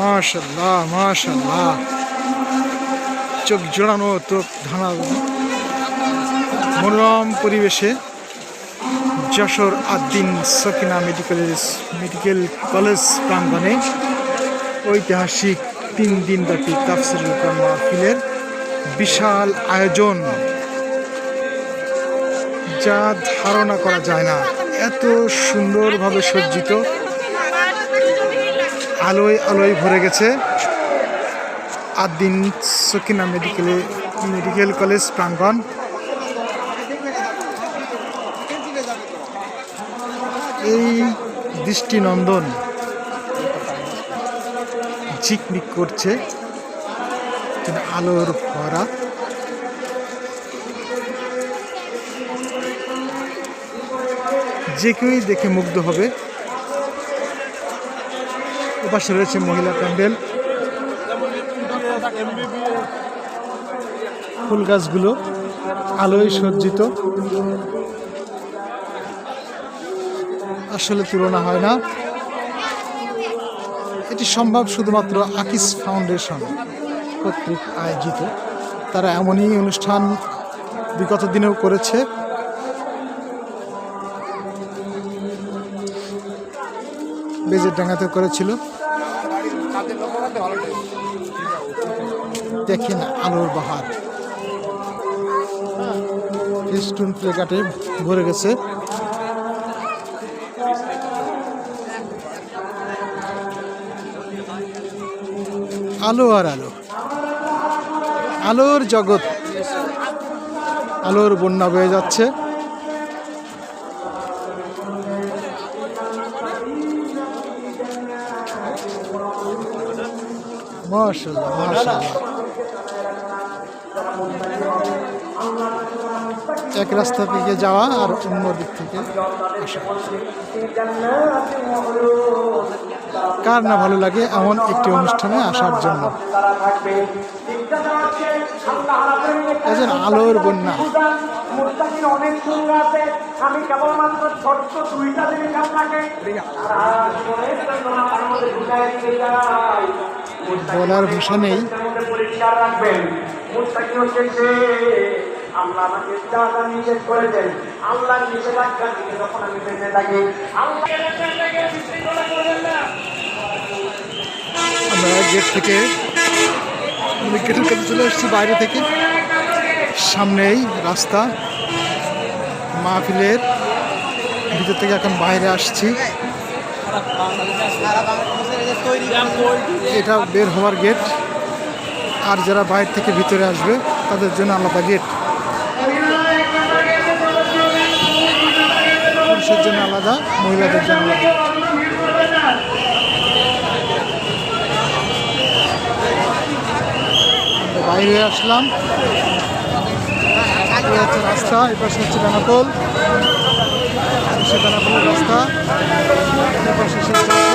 মাশাল্লাহ মাশাল্লাহ চোখ জোড়ানো চোখ ধানানো মনোরম পরিবেশে Jessore Addin Sakina medical medical college প্রাঙ্গণে ঐতিহাসিক তিন দিন ব্যাপী কোরআন মাহফিলের বিশাল আয়োজন। যা ধারণা করা যায় না, এত সুন্দরভাবে সজ্জিত আলোয় আলোয় ভরে গেছে। আদিন সকিনা মেডিকেলে মেডিকেল কলেজ প্রাঙ্গণ। এই দৃষ্টিনন্দন ঝিকমিক করছে আলোর ভরা। যে কেউই দেখে মুগ্ধ হবে। ওপাশে রয়েছে মহিলা প্যান্ডেল। ফুল গাছগুলো আলোয় সজ্জিত। আসলে তুলনা হয় না। এটি সম্ভব শুধুমাত্র আকিস ফাউন্ডেশন কর্তৃক আয়োজিত। তারা এমনই অনুষ্ঠান বিগত দিনেও করেছে। বেজের ডাঙ্গাতে করেছিল। দেখেন আলোর বাহার। ফেস্টুন প্লেকাটে ভরে গেছে। আলো আর আলো। আলোর জগৎ। আলোর বন্যা বয়ে যাচ্ছে। মাশাল্লাহ মাশাল্লাহ এক রাস্তা থেকে যাওয়া আর অন্য দিক থেকে কার না ভালো লাগে এমন একটি অনুষ্ঠানে আসার জন্য? আলোর বন্যা। অনেক বলার ভাষা নেই। আল্লাহ আমাকে আমরা গেট থেকে মানে গেটের কাছে চলে এসেছি বাইরে থেকে। সামনেই রাস্তা, মাহফিলের ভিতর থেকে এখন বাইরে আসছি। এটা বের হওয়ার গেট আর যারা বাইরে থেকে ভিতরে আসবে, তাদের জন্য আলাদা গেট পুরুষের জন্য আলাদা, মহিলাদের জন্য আলাদা। বাইরে আসলাম। হচ্ছে রাস্তা এপাশে হচ্ছে বেনাপোল। সে বেনাপোলের রাস্তা। সে যশোর, খুলনা।